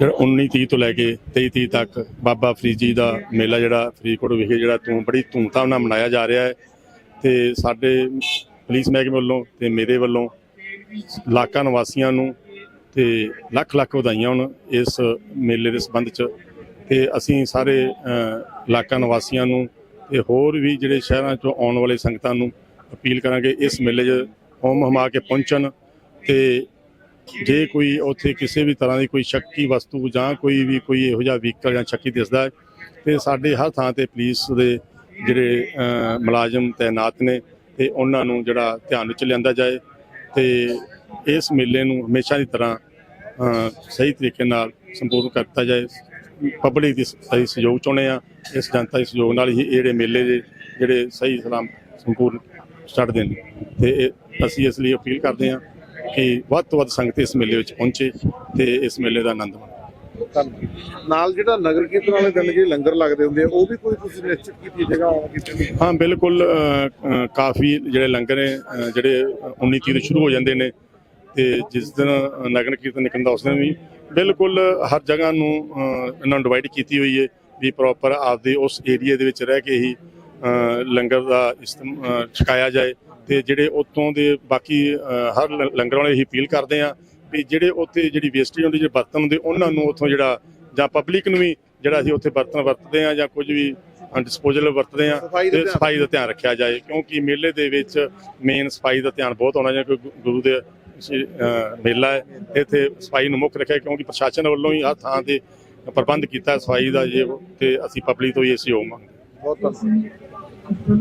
ਇਹ 19 ਤੀਹ ਤੋਂ ਲੈ ਕੇ 23 ਤੀਹ ਤੱਕ ਬਾਬਾ ਫਰੀਦ ਜੀ ਦਾ ਮੇਲਾ ਜਿਹੜਾ ਫਰੀਦਕੋਟ ਵਿਖੇ ਜਿਹੜਾ ਤੂੰ ਬੜੀ ਧੂਮਧਾਮ ਨਾਲ ਮਨਾਇਆ ਜਾ ਰਿਹਾ ਹੈ। ਤੇ ਸਾਡੇ ਪੁਲਿਸ ਮਹਿਕਮੇ ਵੱਲੋਂ ਤੇ ਮੇਰੇ ਵੱਲੋਂ ਇਲਾਕਾ ਨਿਵਾਸੀਆਂ ਨੂੰ ਤੇ ਲੱਖ ਲੱਖ ਵਧਾਈਆਂ ਹੁਣ ਇਸ ਮੇਲੇ ਦੇ ਸੰਬੰਧ ਚ ਤੇ ਅਸੀਂ ਸਾਰੇ ਇਲਾਕਾ ਨਿਵਾਸੀਆਂ ਨੂੰ ਤੇ ਹੋਰ ਵੀ ਜਿਹੜੇ ਸ਼ਹਿਰਾਂ ਚੋਂ ਆਉਣ ਵਾਲੇ ਸੰਗਤਾਂ ਨੂੰ ਅਪੀਲ ਕਰਾਂਗੇ ਇਸ ਮੇਲੇ 'ਚ ਹੋਮ ਹਮਾ ਕੇ ਪਹੁੰਚਣ ਤੇ ਜੇ ਕੋਈ ਉੱਥੇ ਕਿਸੇ ਵੀ ਤਰ੍ਹਾਂ ਦੀ ਕੋਈ ਸ਼ੱਕੀ ਵਸਤੂ ਜਾਂ ਕੋਈ ਵੀ ਕੋਈ ਇਹੋ ਜਿਹਾ ਵਹੀਕਲ ਜਾਂ ਸ਼ੱਕੀ ਦਿਸਦਾ ਹੈ, ਤੇ ਸਾਡੇ ਹਰ ਥਾਂ ਤੇ ਪੁਲਿਸ ਦੇ ਜਿਹੜੇ ਮੁਲਾਜ਼ਮ ਤਾਇਨਾਤ ਨੇ ਤੇ ਉਹਨਾਂ ਨੂੰ ਜਿਹੜਾ ਧਿਆਨ ਵਿੱਚ ਲਿਆਂਦਾ ਜਾਏ ਤੇ ਇਸ ਮੇਲੇ ਨੂੰ ਹਮੇਸ਼ਾ ਦੀ ਤਰ੍ਹਾਂ ਸਹੀ ਤਰੀਕੇ ਨਾਲ ਸੰਪੂਰਨ ਕਰਤਾ ਜਾਏ। ਪਬਲਿਕ ਦੀ ਸਹੀ ਸਹਿਯੋਗ ਚਾਹੁੰਦੇ ਆ ਇਸ ਜਨਤਾ ਦੇ ਸਹਿਯੋਗ ਨਾਲ ਹੀ ਇਹ ਜਿਹੜੇ ਮੇਲੇ ਦੇ ਜਿਹੜੇ ਸਹੀ ਸਲਾਮ ਸੰਪੂਰਨ ਚੜ੍ਹਦੇ ਨੇ ਤੇ ਇਹ- ਅਸੀਂ ਇਸ ਲਈ ਅਪੀਲ ਕਰਦੇ ਹਾਂ ਕਿ ਵੱਧ ਤੋਂ ਵੱਧ ਸੰਗਤ ਇਸ ਮੇਲੇ ਵਿੱਚ ਪਹੁੰਚੇ ਤੇ ਇਸ ਮੇਲੇ ਦਾ ਆਨੰਦ ਮਾਣੇ। ਨਾਲ ਜਿਹੜਾ ਨਗਰ ਕੀਰਤਨ ਵਾਲੇ ਦਿਨ ਜਿਹੜੇ ਲੰਗਰ ਲੱਗਦੇ ਹੁੰਦੇ ਆ ਉਹ ਵੀ ਕੋਈ ਤੁਸੀਂ ਨਿਸ਼ਚਿਤ ਕੀਤੀ ਜਗ੍ਹਾ ਕੀਤੀ ਹਾਂ ਬਿਲਕੁਲ ਕਾਫੀ ਜਿਹੜੇ ਲੰਗਰ ਨੇ ਜਿਹੜੇ 19 ਤੀਹ ਤੋਂ ਸ਼ੁਰੂ ਹੋ ਜਾਂਦੇ ਨੇ ਤੇ ਜਿਸ ਦਿਨ ਅ, ਨਗਰ ਕੀਰਤਨ ਨਿਕਲਦਾ ਉਸ ਦਿਨ ਵੀ ਬਿਲਕੁਲ ਹਰ ਜਗ੍ਹਾ ਨੂੰ ਇਹਨਾਂ ਨੂੰ ਡਿਵਾਈਡ ਕੀਤੀ ਹੋਈ ਹੈ ਵੀ ਪ੍ਰੋਪਰ ਆਪਦੇ ਉਸ ਏਰੀਆ ਦੇ ਵਿੱਚ ਰਹਿ ਕੇ ਹੀ ਲੰਗਰ ਦਾ ਛਕਾਇਆ ਜਾਏ ਤੇ ਜਿਹੜੇ ਉੱਥੋਂ ਦੇ ਬਾਕੀ ਹਰ ਲੰਗਰ ਵਾਲੇ ਹੀ ਅਪੀਲ ਕਰਦੇ ਆ ਵੀ ਜਿਹੜੇ ਉੱਥੇ ਜਿਹੜੀ ਵੇਸਟੇਜ ਹੁੰਦੀ ਜਿਹੜੇ ਬਰਤਨ ਹੁੰਦੇ ਉਹਨਾਂ ਨੂੰ ਉੱਥੋਂ ਜਿਹੜਾ ਜਾਂ ਪਬਲਿਕ ਨੂੰ ਵੀ ਜਿਹੜਾ ਅਸੀਂ ਉੱਥੇ ਬਰਤਨ ਵਰਤਦੇ ਆ ਜਾਂ ਕੁਝ ਵੀ ਡਿਸਪੋਜ਼ਲ ਵਰਤਦੇ ਆ ਤੇ ਸਫ਼ਾਈ ਦਾ ਧਿਆਨ ਰੱਖਿਆ ਜਾਏ ਕਿਉਂਕਿ ਮੇਲੇ ਦੇ ਵਿੱਚ ਮੇਨ ਸਫ਼ਾਈ ਦਾ ਧਿਆਨ ਬਹੁਤ ਹੋਣਾ ਚਾਹੀਦਾ ਕਿਉਂਕਿ ਗੁਰੂ ਦੇ ਮੇਲਾ ਹੈ। ਇੱਥੇ ਸਫ਼ਾਈ ਨੂੰ ਮੁੱਖ ਰੱਖਿਆ ਕਿਉਂਕਿ ਪ੍ਰਸ਼ਾਸਨ ਵੱਲੋਂ ਹੀ ਹਰ ਥਾਂ ਤੇ ਪ੍ਰਬੰਧ ਕੀਤਾ ਸਫ਼ਾਈ ਦਾ ਜੇ ਤੇ ਅਸੀਂ ਪਬਲਿਕ ਤੋਂ ਹੀ ਇਹ ਸਹਿਯੋਗ ਮੰਗਦੇ ਬਹੁਤ ਧੰਨਵਾਦ।